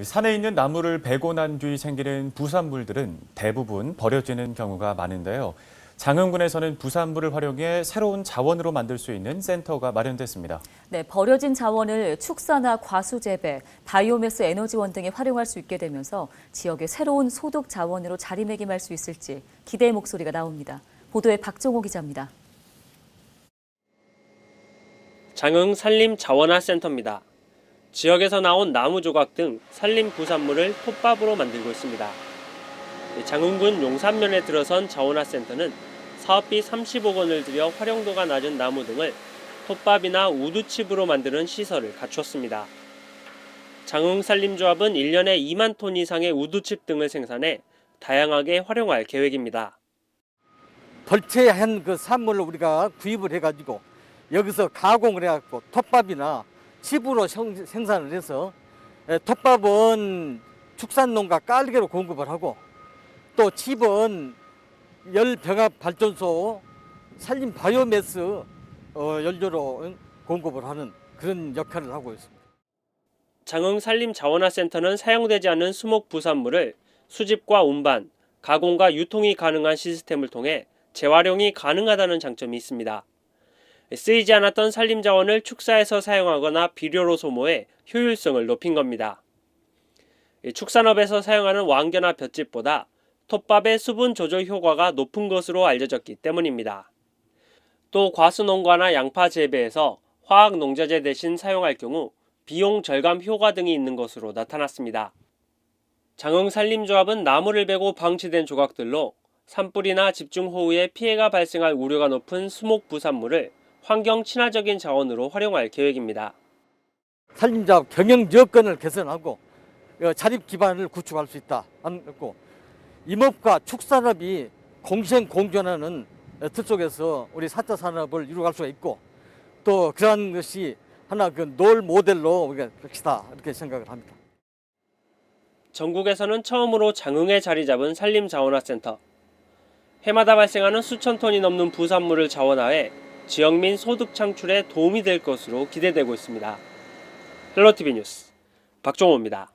산에 있는 나무를 베고 난 뒤 생기는 부산물들은 대부분 버려지는 경우가 많은데요. 장흥군에서는 부산물을 활용해 새로운 자원으로 만들 수 있는 센터가 마련됐습니다. 네, 버려진 자원을 축사나 과수 재배, 바이오매스 에너지원 등에 활용할 수 있게 되면서 지역의 새로운 소득 자원으로 자리매김할 수 있을지 기대의 목소리가 나옵니다. 보도에 박종호 기자입니다. 장흥 산림 자원화 센터입니다. 지역에서 나온 나무 조각 등 산림 부산물을 톱밥으로 만들고 있습니다. 장흥군 용산면에 들어선 자원화 센터는 사업비 30억 원을 들여 활용도가 낮은 나무 등을 톱밥이나 우두칩으로 만드는 시설을 갖췄습니다. 장흥 산림조합은 1년에 2만 톤 이상의 우두칩 등을 생산해 다양하게 활용할 계획입니다. 벌채한 그 산물을 우리가 구입을 해가지고 여기서 가공을 해갖고 톱밥이나 칩으로 생- 생산을 해서 에, 톱밥은 축산농가 깔개로 공급을 하고 또 칩은 열병합 발전소 산림 바이오매스 어, 연료로 응, 공급을 하는 그런 역할을 하고 있습니다. 장흥 산림 자원화 센터는 사용되지 않는 수목 부산물을 수집과 운반, 가공과 유통이 가능한 시스템을 통해 재활용이 가능하다는 장점이 있습니다. 쓰이지 않았던 산림 자원을 축사에서 사용하거나 비료로 소모해 효율성을 높인 겁니다. 이 축산업에서 사용하는 왕겨나 볏짚보다 톱밥의 수분 조절 효과가 높은 것으로 알려졌기 때문입니다. 또 과수농가나 양파 재배에서 화학 농자재 대신 사용할 경우 비용 절감 효과 등이 있는 것으로 나타났습니다. 장흥 산림조합은 나무를 베고 방치된 조각들로 산불이나 집중호우에 피해가 발생할 우려가 높은 수목 부산물을 환경 친화적인 자원으로 활용할 계획입니다. 산림자업 경영 여건을 개선하고 어, 자립 기반을 구축할 수 있다. 하고 임업과 축산업이 공생 공존하는 어, 틀 속에서 우리 4차 산업을 이루어갈 수가 있고 또 그러한 것이 하나 그 놀 모델로 우리가 봅시다 이렇게 생각을 합니다. 전국에서는 처음으로 장흥에 자리 잡은 산림자원화센터. 해마다 발생하는 수천 톤이 넘는 부산물을 자원화해 지역 민 소득 창출에 도움이 될 것으로 기대되고 있습니다. 헬로티비 뉴스 박종호입니다.